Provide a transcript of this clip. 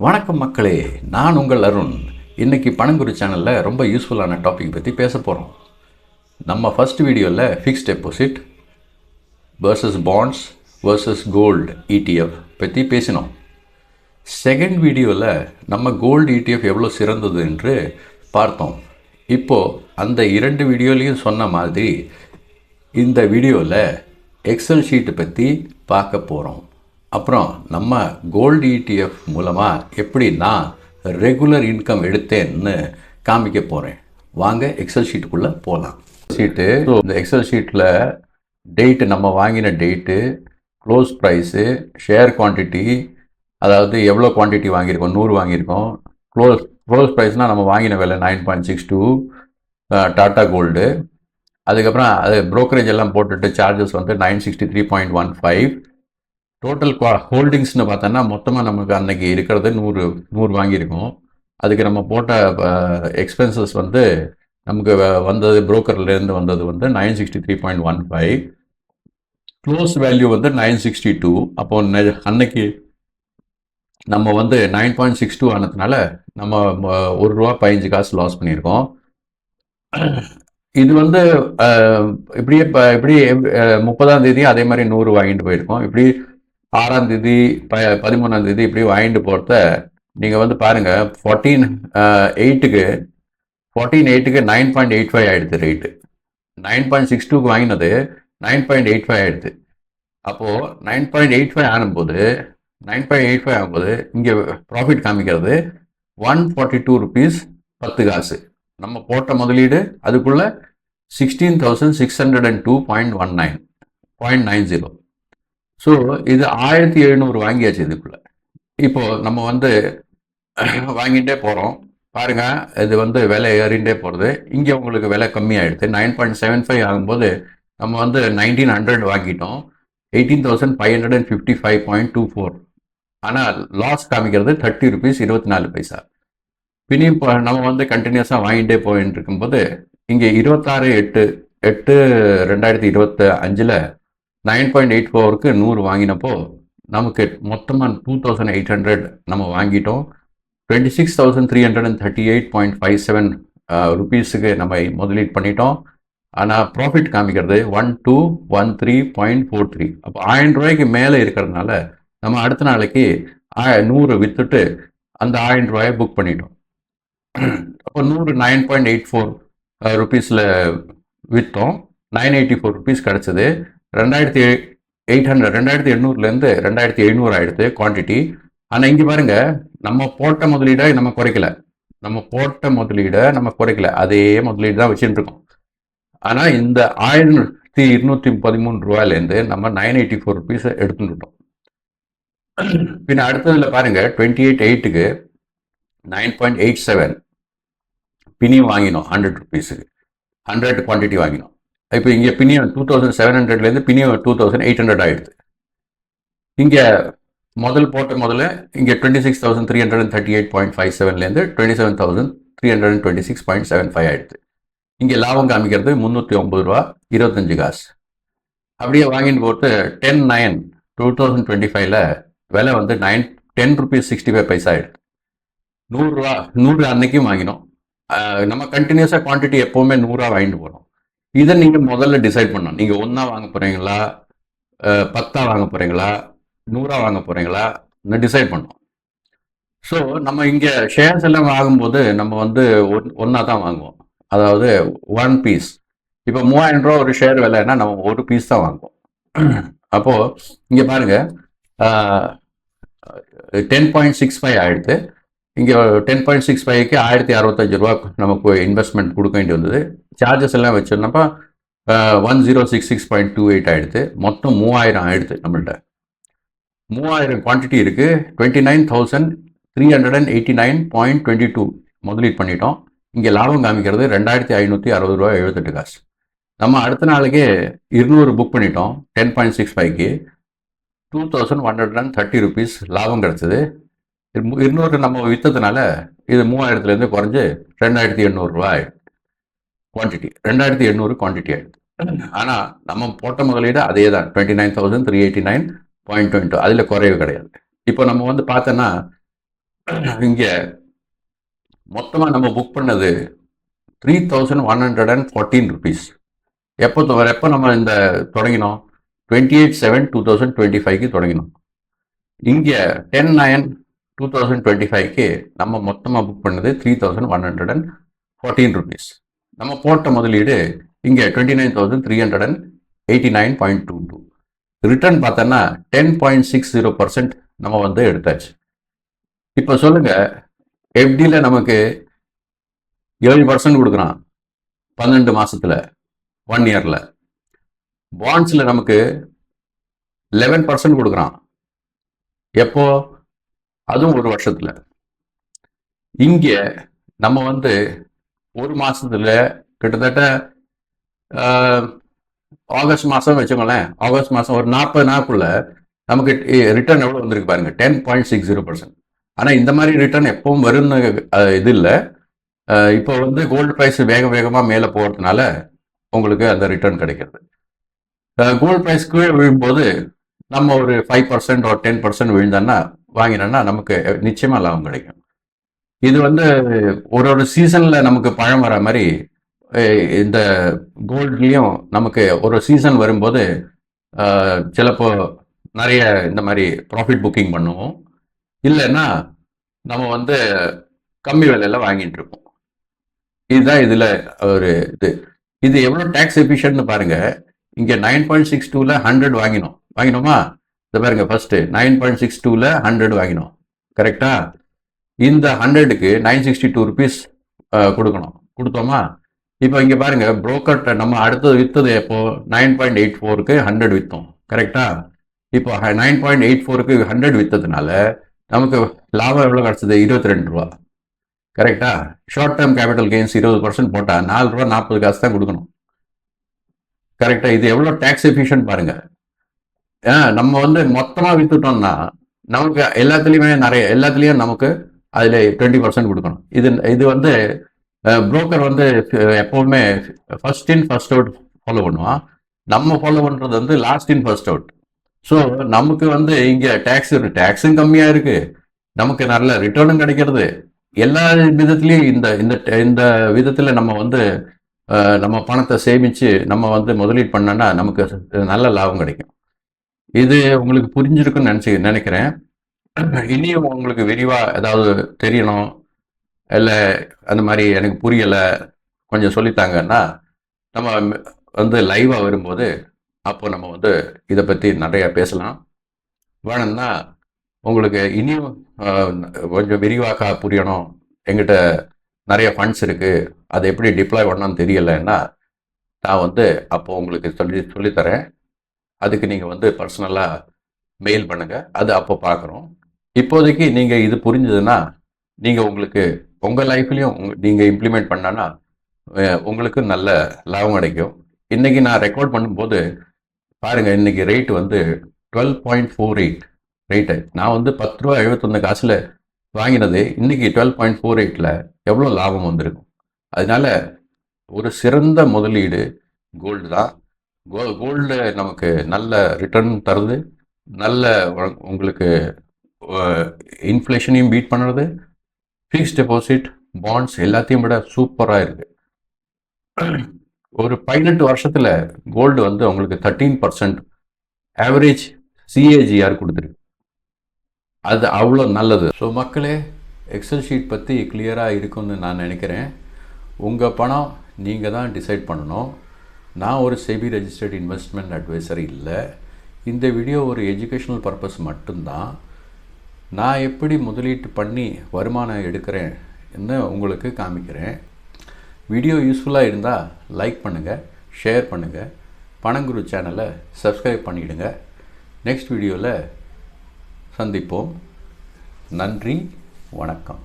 வணக்கம் மக்களே நான் உங்கள் அருண். இன்றைக்கி பணங்குரு சேனலில் ரொம்ப யூஸ்ஃபுல்லான டாபிக் பற்றி பேச போகிறோம் நம்ம ஃபஸ்ட் வீடியோவில் fixed deposit versus bonds versus gold ETF பற்றி பேசினோம். செகண்ட் வீடியோவில் நம்ம கோல்டு இடிஎஃப் எவ்வளோ சிறந்தது என்று பார்த்தோம். இப்போது அந்த இரண்டு வீடியோலையும் சொன்ன மாதிரி இந்த வீடியோவில் எக்ஸல் ஷீட்டு பற்றி பார்க்க போகிறோம் அப்புறம் நம்ம கோல்டு இடிஎஃப் மூலமாக எப்படி நான் ரெகுலர் இன்கம் எடுத்தேன்னு காமிக்க போகிறேன் வாங்க எக்ஸல் ஷீட்டுக்குள்ளே போகலாம் ஷீட்டு இந்த எக்ஸல் ஷீட்டில் டேட்டு நம்ம வாங்கின date close price share quantity அதாவது எவ்வளோ குவான்டிட்டி வாங்கியிருக்கோம் நூறு வாங்கியிருக்கோம். க்ளோஸ் க்ளோஸ் ப்ரைஸ்னால் நம்ம வாங்கின விலை nine point six two Tata gold அதுக்கப்புறம் அது brokerage எல்லாம் போட்டுட்டு சார்ஜஸ் வந்து nine sixty three point one five total குவா ஹோல்டிங்ஸ்னு பார்த்தோன்னா மொத்தமாக நமக்கு அன்னைக்கு இருக்கிறது நூறு நூறு வாங்கியிருக்கோம். அதுக்கு நம்ம போட்ட எக்ஸ்பென்சஸ் வந்து நமக்கு வ- வந்தது புரோக்கர்லேருந்து வந்தது வந்து nine sixty three point one five close value வந்து நைன் சிக்ஸ்டி டூ அப்போ அன்னைக்கு நம்ம வந்து நைன் பாயிண்ட் சிக்ஸ் டூ ஆனதுனால நம்ம ஒரு ரூபா பதினஞ்சு காசு லாஸ் பண்ணியிருக்கோம். இது வந்து இப்படியே இப்போ இப்படி முப்பதாம் தேதி அதே மாதிரி நூறு வாங்கிட்டு போயிருக்கோம். இப்படி ஆறாம் தேதி ப பதிமூணாம் தேதி இப்படி வாங்கிட்டு போகிறத நீங்கள் வந்து பாருங்கள் ஃபார்ட்டீன் எயிட்டுக்கு ஃபார்ட்டீன் எயிட்டுக்கு நைன் பாயிண்ட் எயிட் ஃபைவ் ஆகிடுது ரேட்டு நைன் பாயிண்ட் சிக்ஸ் டூக்கு வாங்கினது நைன் பாயிண்ட் எயிட் ஃபைவ் ஆகிடுது அப்போது நைன் பாயிண்ட் எயிட் ஃபைவ் ஆகும்போது நைன் பாயிண்ட் எயிட் ஃபைவ் ஆகும்போது இங்கே ப்ராஃபிட் காமிக்கிறது ஒன் ஃபார்ட்டி டூ ருபீஸ் பத்து காசு. நம்ம போட்ட முதலீடு அதுக்குள்ளே sixteen thousand six hundred and two point one nine point nine zero so இது ஆயிரத்தி எழுநூறு வாங்கியாச்சு இதுக்குள்ள. இப்போ நம்ம வந்து வாங்கிட்டே போகிறோம் பாருங்க இது வந்து விலை ஏறிண்டே போகிறது இங்கே உங்களுக்கு விலை கம்மியாயிடுது. நைன் பாயிண்ட் செவன் ஃபைவ் ஆகும்போது நம்ம வந்து நைன்டீன் ஹண்ட்ரட் வாங்கிட்டோம். Eighteen thousand five hundred and fifty five point two four. ஆனால் லாஸ் காமிக்கிறது தேர்ட்டி ருபீஸ் இருபத்தி நாலு பைசா. பின்னி இப்போ நம்ம வந்து கண்டினியூஸாக வாங்கிட்டே போயின்னு இருக்கும்போது இங்கே இருபத்தாறு எட்டு எட்டு ரெண்டாயிரத்தி இருபத்தி அஞ்சில் நைன் பாயிண்ட் எயிட் ஃபோருக்கு நூறு வாங்கினப்போ நமக்கு மொத்தமாக டூ தௌசண்ட் எயிட் ஹண்ட்ரட் நம்ம வாங்கிட்டோம். Twenty six thousand three hundred and thirty eight point five seven ருபீஸுக்கு நம்ம முதலீடு பண்ணிட்டோம். ஆனால் ப்ராஃபிட் காமிக்கிறது one two one three point four three அப்போ ஆயிரம் ரூபாய்க்கு மேலே இருக்கிறதுனால நம்ம அடுத்த நாளைக்கு நூறு விற்றுட்டு அந்த ஆயிரம் ரூபாயை புக் பண்ணிட்டோம். அப்போ நூறு நைன் பாயிண்ட் எயிட் ஃபோர் ருபீஸில் விற்றோம் நைன் எயிட்டி ஃபோர் ருபீஸ் கிடச்சிது. ரெண்டாயிரத்தி எயிட் ஹண்ட்ரட் ரெண்டாயிரத்தி எண்ணூறுலேருந்து ரெண்டாயிரத்தி எழுநூறு ஆயிடுது குவான்டிட்டி ஆனால் இங்கே பாருங்க நம்ம போட்ட முதலீடை நம்ம குறைக்கல. நம்ம போட்ட முதலீடை நம்ம குறைக்கல. அதே முதலீடு தான் வச்சுட்டு இருக்கோம். ஆனால் இந்த ஆயிரத்தி இருநூத்தி பதிமூணு ரூபாயிலேருந்து நம்ம நைன் எயிட்டி ஃபோர் ருபீஸை எடுத்துட்டோம் பின்ன அடுத்ததில் பாருங்க டுவெண்ட்டி எயிட் எயிட்டுக்கு நைன் பாயிண்ட் எயிட் செவன் பினியும் வாங்கினோம் ஹண்ட்ரட் ருபீஸுக்கு ஹண்ட்ரட் குவான்டிட்டி வாங்கினோம். இப்போ இங்கே பினியம் டூ தௌசண்ட் செவன் ஹண்ட்ரட்லேருந்து பினியம் டூ தௌசண்ட் எயிட் ஹண்ட்ரட் ஆகிடுது இங்கே முதல் போட்ட முதல்ல இங்கே twenty six thousand three hundred and thirty eight point five செவன்லேருந்து twenty seven thousand three hundred and twenty six point seven five ஆகிடுது இங்கே லாபம் காமிக்கிறது முந்நூற்றி ஒம்பது ரூபா இருபத்தஞ்சு காசு. அப்படியே வாங்கிட்டு போட்டு ten nine two thousand twenty ஃபைவ்ல விலை வந்து nine ten rupees sixty five பைசா ஆகிடுது நூறுரூவா நூறு அன்னைக்கும் வாங்கினோம். நம்ம கண்டினியூஸாக குவான்டிட்டி எப்போவுமே நூறுரூவா வாங்கிட்டு போகிறோம் இதை நீங்கள் முதல்ல டிசைட் பண்ணணும். நீங்கள் ஒன்றா வாங்க போகிறீங்களா பத்தா வாங்க போகிறீங்களா நூறா வாங்க போகிறீங்களா டிசைட் பண்ணோம். ஸோ நம்ம இங்கே ஷேர்ஸ் எல்லாம் வாங்கும்போது நம்ம வந்து ஒன் ஒன்றா தான் வாங்குவோம். அதாவது ஒன் பீஸ் இப்போ மூவாயிரம் ரூபா ஒரு ஷேர் விலைன்னா நம்ம ஒரு பீஸ் தான் வாங்குவோம். அப்போது இங்கே பாருங்கள் டென் பாயிண்ட் சிக்ஸ் ஃபைவ் ஆகிடுது இங்கே டென் பாயிண்ட் சிக்ஸ் ஃபைவ்க்கு ஆயிரத்தி அறுபத்தஞ்சு ரூபா நமக்கு இன்வெஸ்ட்மெண்ட் கொடுக்க வேண்டி வந்தது. சார்ஜஸ் எல்லாம் வச்சிருந்தப்போ one zero six six point two eight ஆகிடுது மொத்தம் மூவாயிரம் ஆயிடுது நம்மள்ட்ட. மூவாயிரம் குவான்டிட்டி இருக்குது twenty nine thousand three hundred and eighty nine point twenty two முதலீடு பண்ணிட்டோம். இங்கே லாபம் காமிக்கிறது ரெண்டாயிரத்தி ஐநூற்றி அறுபது ரூபா எழுபத்தெட்டு காசு. நம்ம அடுத்த நாளைக்கே இருநூறு புக் பண்ணிட்டோம். டென் பாயிண்ட் சிக்ஸ் ஃபைவ்க்கு two thousand one hundred and thirty rupees லாபம் கிடச்சிது. இருநூறு நம்ம விற்றதுனால இது மூவாயிரத்துலேருந்து குறைஞ்சி ரெண்டாயிரத்தி எண்ணூறுரூவா ஆயிடுது. குவான்டிட்டி ரெண்டாயிரத்தி எண்ணூறு குவான்டிட்டி ஆயிடுது. ஆனால் நம்ம போட்ட முதலீடு அதே தான் twenty nine thousand three eighty nine point twenty அதில் குறைவு கிடையாது. இப்போ நம்ம வந்து பார்த்தோன்னா இங்கே மொத்தமாக நம்ம புக் பண்ணது three thousand one hundred and fourteen rupees எப்போ தொ- எப்போ நம்ம இந்த தொடங்கினோம்? Twenty eight seven two thousand twenty ஃபைவ்க்கு தொடங்கினோம். இங்கே ten nine two thousand twenty ஃபைவ்க்கு நம்ம மொத்தமாக புக் பண்ணது three thousand one hundred and fourteen rupees நம்ம போட்ட முதலீடு இங்கே twenty nine thousand three hundred and eighty nine point two two return பார்த்தோன்னா ten point six zero percent நம்ம வந்து எடுத்தாச்சு. இப்போ சொல்லுங்க எஃப்டியில் நமக்கு ஏழு பர்சன்ட் கொடுக்குறான் பன்னெண்டு மாசத்துல ஒன் இயர்ல பாண்ட்ஸில் நமக்கு லெவன் பர்சன்ட் கொடுக்குறான். எப்போ? அதுவும் ஒரு வருஷத்துல. இங்கே நம்ம வந்து ஒரு மாசத்துல கிட்டத்தட்ட ஆகஸ்ட் மாதம் வச்சுக்கோங்களேன். ஆகஸ்ட் மாதம் ஒரு நாற்பது நாளுக்குள்ள நமக்கு ரிட்டர்ன் எவ்வளோ வந்திருக்கு பாருங்க. Ten point six zero percent ஆனால் இந்த மாதிரி ரிட்டர்ன் எப்பவும் வரும்னு இது இல்லை. இப்போ வந்து கோல்டு ப்ரைஸ் வேக வேகமாக மேலே போகிறதுனால உங்களுக்கு அந்த ரிட்டர்ன் கிடைக்கிறது. கோல்டு ப்ரைஸ் கீழே விழும்போது நம்ம ஒரு ஃபைவ் பர்சன்ட் ஒரு டென் பர்சன்ட் விழுந்தோன்னா வாங்கினோம்னா நமக்கு நிச்சயமாக லாபம் கிடைக்கும். இது வந்து ஒரு ஒரு சீசனில் நமக்கு பழம் வர மாதிரி இந்த கோல்ட்லேயும் நமக்கு ஒரு சீசன் வரும்போது சிலப்போ நிறைய இந்த மாதிரி ப்ராஃபிட் புக்கிங் பண்ணுவோம். இல்லைன்னா நம்ம வந்து கம்மி விலையில வாங்கிட்டு இருப்போம். இதுதான் இதில் ஒரு இது. இது எவ்வளோ டேக்ஸ் எஃபிஷியன்ட்னு பாருங்கள் இங்கே நைன் பாயிண்ட் சிக்ஸ் டூவில் ஹண்ட்ரட் வாங்கினோம். வாங்கினோமா? இந்த பாருங்க ஃபர்ஸ்ட் நைன் பாயிண்ட் சிக்ஸ் டூவில் ஹண்ட்ரட் வாங்கினோம். கரெக்டா இந்த ஹண்ட்ரடுக்கு நைன் சிக்ஸ்டி டூ ருபீஸ் கொடுக்கணும். கொடுத்தோமா? இப்போ இங்கே பாருங்க புரோக்கர்ட்ட நம்ம அடுத்தது விற்றது எப்போ? நைன் பாயிண்ட் எயிட் ஃபோருக்கு ஹண்ட்ரட் விற்றோம் கரெக்டா இப்போ நைன் பாயிண்ட் எயிட் ஃபோருக்கு ஹண்ட்ரட் விற்றதுனால நமக்கு லாபம் எவ்வளோ கிடச்சிது? இருபத்தி ரெண்டு ரூபா. கரெக்டா ஷார்ட் டேர்ம் கேபிட்டல் கெயின்ஸ் இருபது பர்சன்ட் போட்டால் நாலு ரூபா நாற்பது காசு தான் கொடுக்கணும். கரெக்டா இது எவ்வளோ டேக்ஸ் எஃபிஷியன்ட் பாருங்க. நம்ம வந்து மொத்தமாக வித்துட்டோம்னா நமக்கு எல்லாத்துலேயுமே நிறைய எல்லாத்துலேயும் நமக்கு அதில் டுவெண்ட்டி பர்சன்ட் கொடுக்கணும். இது இது வந்து புரோக்கர் வந்து எப்பவுமே first in first out follow பண்ணுவான். நம்ம ஃபாலோ பண்ணுறது வந்து last in first out so நமக்கு வந்து இங்கே டேக்ஸ் டேக்ஸும் கம்மியாக இருக்கு. நமக்கு நல்ல ரிட்டர்னும் கிடைக்கிறது. எல்லா விதத்துலேயும் இந்த இந்த இந்த விதத்தில் நம்ம வந்து நம்ம பணத்தை சேமித்து நம்ம வந்து முதலீடு பண்ணோன்னா நமக்கு நல்ல லாபம் கிடைக்கும். இது உங்களுக்கு புரிஞ்சிருக்குன்னு நினச்சி நினைக்கிறேன். இனியும் உங்களுக்கு விரிவாக ஏதாவது தெரியணும் இல்லை அந்த மாதிரி எனக்கு புரியலை கொஞ்சம் சொல்லித்தாங்கன்னா நம்ம வந்து லைவாக வரும்போது அப்போ நம்ம வந்து இதை பற்றி நிறையா பேசலாம். வேணும்னா உங்களுக்கு இனியும் கொஞ்சம் விரிவாக புரியணும். எங்கிட்ட நிறைய ஃபண்ட்ஸ் இருக்குது அதை எப்படி டிப்ளாய் பண்ணணும்னு தெரியலைன்னா நான் வந்து அப்போ உங்களுக்கு சொல்லி சொல்லித்தரேன். அதுக்கு நீங்கள் வந்து பர்சனலாக மெயில் பண்ணுங்கள் அது அப்போ பார்க்குறோம் இப்போதைக்கு நீங்கள் இது புரிஞ்சதுன்னா நீங்கள் உங்களுக்கு உங்கள் லைஃப்லையும் நீங்கள் இம்ப்ளிமெண்ட் பண்ணனா உங்களுக்கு நல்ல லாபம் கிடைக்கும். இன்றைக்கி நான் ரெக்கார்ட் பண்ணும்போது பாருங்கள் இன்றைக்கி ரேட் வந்து twelve point four eight rate நான் வந்து பத்து ரூபா எழுபத்தொன்று காசில் வாங்கினது இன்றைக்கி டுவெல் பாயிண்ட் ஃபோர் எயிட்டில் எவ்வளோ லாபம் வந்திருக்கும்? அதனால ஒரு சிறந்த முதலீடு கோல்டு தான். கோ கோல்டு நமக்கு நல்ல ரிட்டர்ன் தருது. நல்ல உங்களுக்கு இன்ஃப்ளேஷனையும் பீட் பண்ணுறது ஃபிக்ஸ் டெபாசிட் பாண்ட்ஸ் எல்லாத்தையும் விட சூப்பராக இருக்குது ஒரு பதினெட்டு வருஷத்தில் கோல்டு வந்து உங்களுக்கு தேர்ட்டீன் பர்சன்ட் ஆவரேஜ் சிஏஜிஆர் கொடுத்துருக்கு. அது அவ்வளோ நல்லது. ஸோ மக்களே எக்ஸல் ஷீட் பற்றி கிளியராக இருக்கும்னு நான் நினைக்கிறேன். உங்கள் பணம் நீங்கள் தான் டிசைட் பண்ணணும். நான் ஒரு செபி ரெஜிஸ்டர்ட் இன்வெஸ்ட்மெண்ட் அட்வைசர் இல்லை. இந்த வீடியோ ஒரு எஜுகேஷனல் பர்பஸ் மட்டும்தான். நான் எப்படி முதலீட்டு பண்ணி வருமானம் எடுக்கிறேன் என்று உங்களுக்கு காமிக்கிறேன். வீடியோ யூஸ்ஃபுல்லாக இருந்தால் லைக் பண்ணுங்கள் ஷேர் பண்ணுங்கள் பணங்குரு சேனலை சப்ஸ்கிரைப் பண்ணிவிடுங்க நெக்ஸ்ட் வீடியோவில் சந்திப்போம். நன்றி வணக்கம்.